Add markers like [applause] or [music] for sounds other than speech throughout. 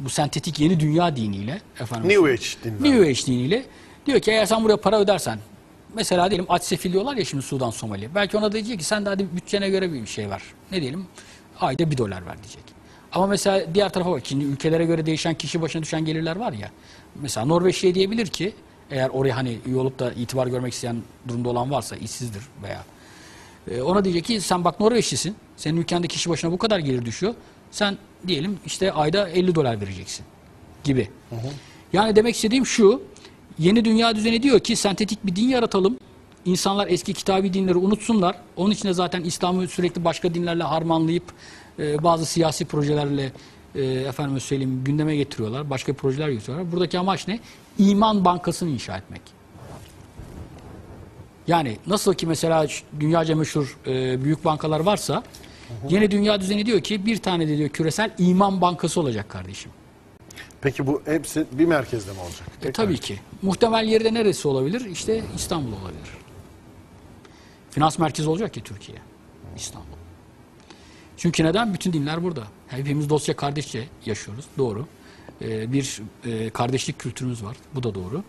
bu sentetik yeni dünya diniyle efendim New Age dinler. New Age diniyle diyor ki eğer sen buraya para ödersen mesela diyelim aç sefil diyorlar ya şimdi Sudan Somali. Belki ona da diyecek ki sen de hadi bütçene göre bir şey ver. Ne diyelim ayda bir dolar ver diyecek. Ama mesela diğer tarafa bak şimdi ülkelere göre değişen kişi başına düşen gelirler var ya. Mesela Norveç şey diyebilir ki eğer oraya hani üye olup da itibar görmek isteyen durumda olan varsa işsizdir veya e, ona diyecek ki sen bak Norveçlisin. Senin ülkende kişi başına bu kadar gelir düşüyor. Sen diyelim işte ayda 50 dolar vereceksin gibi. Yani demek istediğim şu. Yeni dünya düzeni diyor ki sentetik bir din yaratalım. İnsanlar eski kitabi dinleri unutsunlar. Onun için de zaten İslam'ı sürekli başka dinlerle harmanlayıp e, bazı siyasi projelerle e, efendim söyleyeyim gündeme getiriyorlar. Başka projeler getiriyorlar. Buradaki amaç ne? İman bankasını inşa etmek. Yani nasıl ki mesela dünyaca meşhur e, büyük bankalar varsa yeni dünya düzeni diyor ki bir tane de diyor küresel iman bankası olacak kardeşim. Peki bu hepsi bir merkezde mi olacak? E, tabii ki. Muhtemel yeri de neresi olabilir? İşte İstanbul olabilir. Finans merkezi olacak ki Türkiye. İstanbul. Çünkü neden? Bütün dinler burada. Hepimiz dostça kardeşçe yaşıyoruz. Doğru. E, bir e, kardeşlik kültürümüz var. Bu da doğru.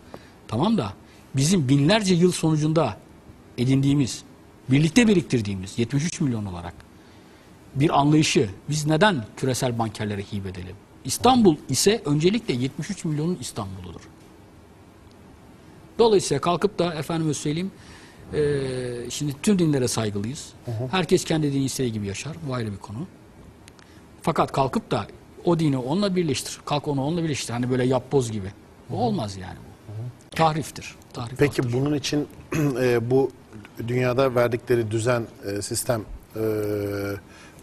Tamam da bizim binlerce yıl sonucunda edindiğimiz, birlikte biriktirdiğimiz 73 milyon olarak bir anlayışı biz neden küresel bankerlere hibe edelim? İstanbul ise öncelikle 73 milyonun İstanbul'udur. Dolayısıyla kalkıp da efendime söyleyeyim eee, şimdi tüm dinlere saygılıyız. Herkes kendi dini istediği gibi yaşar. Bu ayrı bir konu. Fakat kalkıp da o dini onunla birleştir. Kalk onu onunla birleştir. Hani böyle yapboz gibi. Bu olmaz yani. bu. Tahriftir. Tahrifattır. Peki bunun için [clears throat] e, bu dünyada verdikleri düzen, e, sistem e,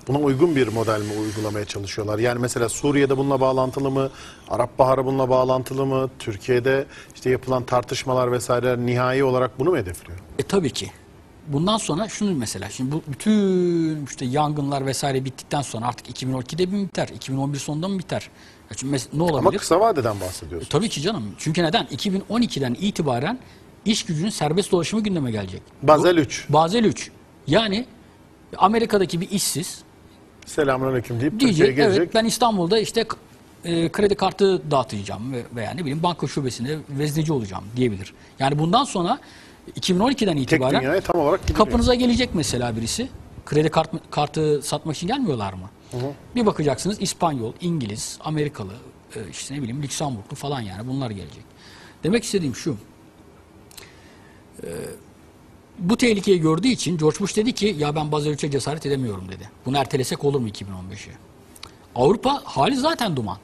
buna uygun bir model mi uygulamaya çalışıyorlar? Yani mesela Suriye'de bununla bağlantılı mı? Arap Baharı bununla bağlantılı mı? Türkiye'de işte yapılan tartışmalar vesaire nihai olarak bunu mu hedefliyor? E tabii ki. Bundan sonra şunu mesela şimdi bu bütün işte yangınlar vesaire bittikten sonra artık 2012'de mi biter? 2011 sonunda mı biter? Ya çünkü ne olabilir? Ama kısa vadeden bahsediyorsun. Tabii ki canım. Çünkü neden? 2012'den itibaren iş gücünün serbest dolaşımı gündeme gelecek. Basel 3. Bazel 3. Yani Amerika'daki bir işsiz Selamünaleyküm deyip diyecek Türkiye'ye gelecek. evet ben İstanbul'da işte e, kredi kartı dağıtacağım ve- veya ne bileyim banka şubesinde vezneci olacağım diyebilir. Yani bundan sonra 2012'den Tek itibaren dünyaya tam olarak gidiliyor. Kapınıza gelecek mesela birisi. Kredi kart, kartı satmak için gelmiyorlar mı? Bir bakacaksınız İspanyol, İngiliz, Amerikalı, e, işte ne bileyim Lüksemburglu falan yani bunlar gelecek. Demek istediğim şu. e, bu tehlikeyi gördüğü için George Bush dedi ki ya ben Basel 3'e cesaret edemiyorum dedi. Bunu ertelesek olur mu 2015'i? Avrupa hali zaten duman.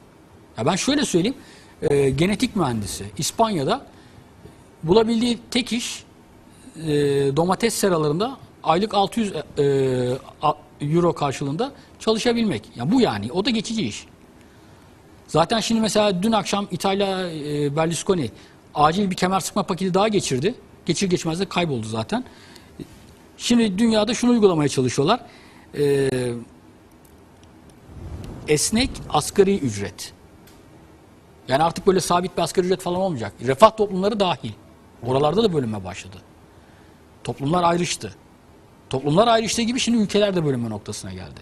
Ya ben şöyle söyleyeyim. e, genetik mühendisi İspanya'da bulabildiği tek iş e, domates seralarında aylık 600 e, a- euro karşılığında çalışabilmek. Ya bu yani o da geçici iş. Zaten şimdi mesela dün akşam İtalya e, Berlusconi acil bir kemer sıkma paketi daha geçirdi. Geçir geçmez de kayboldu zaten. Şimdi dünyada şunu uygulamaya çalışıyorlar. E, esnek asgari ücret. Yani artık böyle sabit bir asgari ücret falan olmayacak. Refah toplumları dahil. Oralarda da bölünme başladı. Toplumlar ayrıştı. Toplumlar ayrıştığı gibi şimdi ülkeler de bölünme noktasına geldi.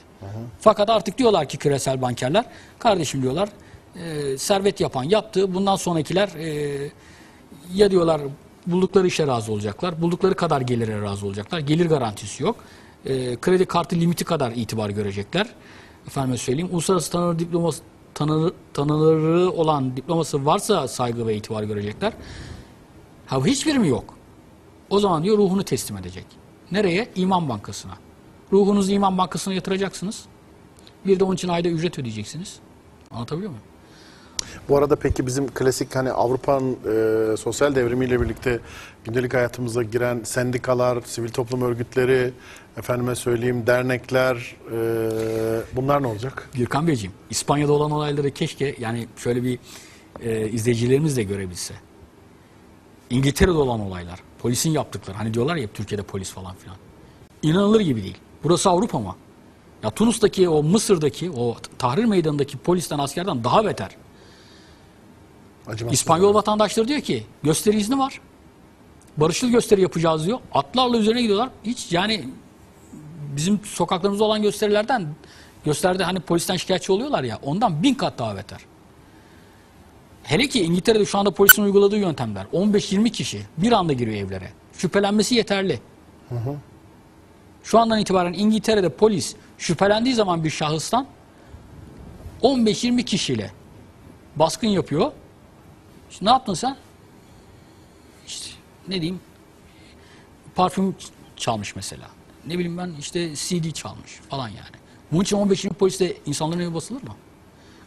Fakat artık diyorlar ki küresel bankerler, kardeşim diyorlar, e, servet yapan yaptı. Bundan sonrakiler e, ya diyorlar buldukları işe razı olacaklar, buldukları kadar gelire razı olacaklar. Gelir garantisi yok. E, kredi kartı limiti kadar itibar görecekler. Efendim söyleyeyim, uluslararası tanınır diploması tanınır, tanınırlığı olan diploması varsa saygı ve itibar görecekler. Ha hiçbiri mi yok? O zaman diyor ruhunu teslim edecek. Nereye? İman Bankası'na. Ruhunuzu İman Bankası'na yatıracaksınız. Bir de onun için ayda ücret ödeyeceksiniz. Anlatabiliyor muyum? Bu arada peki bizim klasik hani Avrupa'nın e, sosyal devrimiyle birlikte gündelik hayatımıza giren sendikalar, sivil toplum örgütleri, efendime söyleyeyim dernekler e, bunlar ne olacak? Gürkan Beyciğim, İspanya'da olan olayları keşke yani şöyle bir e, izleyicilerimiz de görebilse. İngiltere'de olan olaylar, polisin yaptıkları, hani diyorlar ya Türkiye'de polis falan filan. İnanılır gibi değil. Burası Avrupa mı? Ya Tunus'taki, o Mısır'daki, o Tahrir Meydanı'ndaki polisten, askerden daha beter. Acımasız. İspanyol vatandaşları diyor ki gösteri izni var. Barışçıl gösteri yapacağız diyor. Atlarla üzerine gidiyorlar. Hiç yani bizim sokaklarımızda olan gösterilerden gösteride hani polisten şikayetçi oluyorlar ya ondan bin kat daha beter. Hele ki İngiltere'de şu anda polisin uyguladığı yöntemler. 15-20 kişi bir anda giriyor evlere. Şüphelenmesi yeterli. Şu andan itibaren İngiltere'de polis şüphelendiği zaman bir şahıstan 15-20 kişiyle baskın yapıyor. İşte ne yaptın sen? İşte ne diyeyim? Parfüm çalmış mesela. Ne bileyim ben işte CD çalmış falan yani. Bunun için 15-20 polis de insanların evi basılır mı?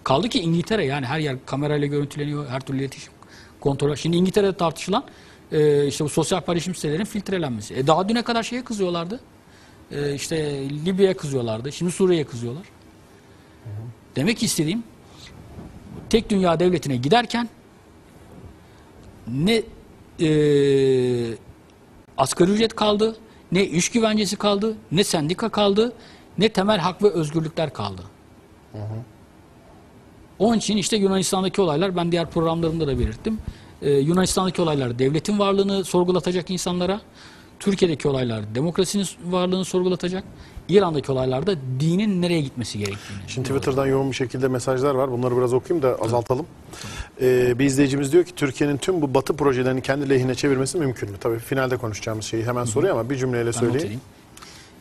Kaldı ki İngiltere yani her yer kamerayla görüntüleniyor, her türlü iletişim kontrol. Şimdi İngiltere'de tartışılan e, işte bu sosyal paylaşım sitelerinin filtrelenmesi. E, daha düne kadar şeye kızıyorlardı. E, işte Libya'ya kızıyorlardı. Şimdi Suriye'ye kızıyorlar. Demek istediğim tek dünya devletine giderken ne e, asgari ücret kaldı, ne iş güvencesi kaldı, ne sendika kaldı, ne temel hak ve özgürlükler kaldı. Onun için işte Yunanistan'daki olaylar ben diğer programlarımda da belirttim. Ee, Yunanistan'daki olaylar devletin varlığını sorgulatacak insanlara. Türkiye'deki olaylar demokrasinin varlığını sorgulatacak. İran'daki olaylarda dinin nereye gitmesi gerektiğini. Şimdi Twitter'dan yoğun bir şekilde mesajlar var. Bunları biraz okuyayım da azaltalım. Ee, bir izleyicimiz diyor ki Türkiye'nin tüm bu batı projelerini kendi lehine çevirmesi mümkün mü? Tabii finalde konuşacağımız şeyi hemen soruyor ama bir cümleyle söyleyeyim.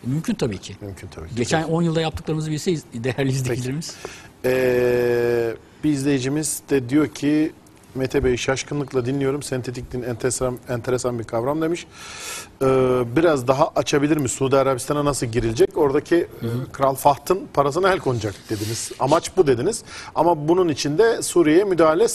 Mümkün tabii ki. Mümkün tabii ki. Geçen 10 yılda yaptıklarımızı bilseyiz değerli izleyicilerimiz. Ee, bir izleyicimiz de diyor ki Mete Bey şaşkınlıkla dinliyorum. Sentetik din enteresan, enteresan bir kavram demiş. Ee, biraz daha açabilir mi? Suudi Arabistan'a nasıl girilecek? Oradaki e, Kral Fahd'ın parasına el konacak dediniz. Amaç bu dediniz. Ama bunun için de Suriye'ye müdahale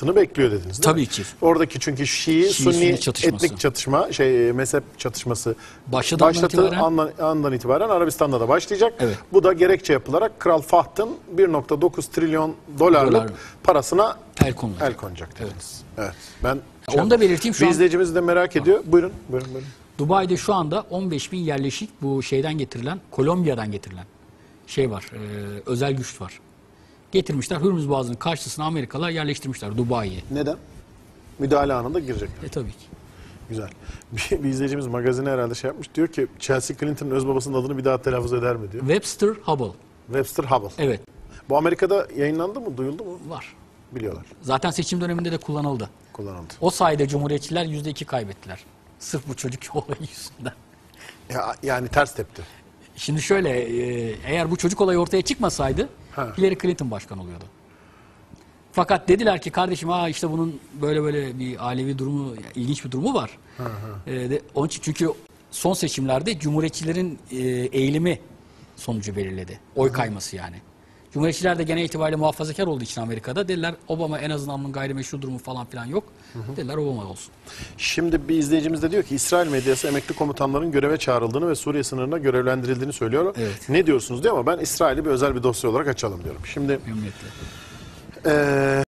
startını bekliyor dediniz. değil Tabii mi? ki. Oradaki çünkü Şii, Sunni, Sunni çatışması. etnik çatışma, şey mezhep çatışması Başladı andan başladı itibaren. andan, andan itibaren Arabistan'da da başlayacak. Evet. Bu da gerekçe yapılarak Kral Fahd'ın 1.9 trilyon dolarlık Dolar. parasına El konulacak. el konacak dediniz. Evet. Ben Onu da belirteyim şu an- izleyicimiz de merak ediyor. Buyurun, buyurun, buyurun. Dubai'de şu anda 15 bin yerleşik bu şeyden getirilen, Kolombiya'dan getirilen şey var, e, özel güç var. Getirmişler Hürmüz Boğazı'nın karşısına Amerikalılar yerleştirmişler Dubai'ye. Neden? Müdahale anında girecekler. E tabii ki. Güzel. [laughs] Bir, bir izleyicimiz magazine herhalde şey yapmış. Diyor ki Chelsea Clinton'ın öz babasının adını bir daha telaffuz eder mi diyor. Webster Hubble. Webster Hubble. Evet, Bu Amerika'da yayınlandı mı, duyuldu mu? var. Biliyorlar. Zaten seçim döneminde de kullanıldı. Kullanıldı. O sayede Cumhuriyetçiler %2 kaybettiler. Sırf bu çocuk [laughs] olayı yüzünden. Ya, yani ters tepti. Şimdi şöyle, e, eğer bu çocuk olayı ortaya çıkmasaydı Ha. Hillary Clinton başkan oluyordu. Fakat dediler ki kardeşim ha işte bunun böyle böyle bir ailevi durumu, ilginç bir durumu var. E, de, onun için çünkü son seçimlerde Cumhuriyetçilerin e, eğilimi sonucu belirledi. Oy kayması yani. Cumhuriyetçiler de genel itibariyle muhafazakar olduğu için Amerika'da dediler Obama en azından bunun gayrimeşru durumu falan filan yok. Dediler Obama olsun. Şimdi bir izleyicimiz de diyor ki İsrail medyası emekli komutanların göreve çağrıldığını ve Suriye sınırına görevlendirildiğini söylüyor. Evet. Ne diyorsunuz diyor ama ben İsrail'i bir özel bir dosya olarak açalım diyorum. Şimdi Memnuniyetle. eee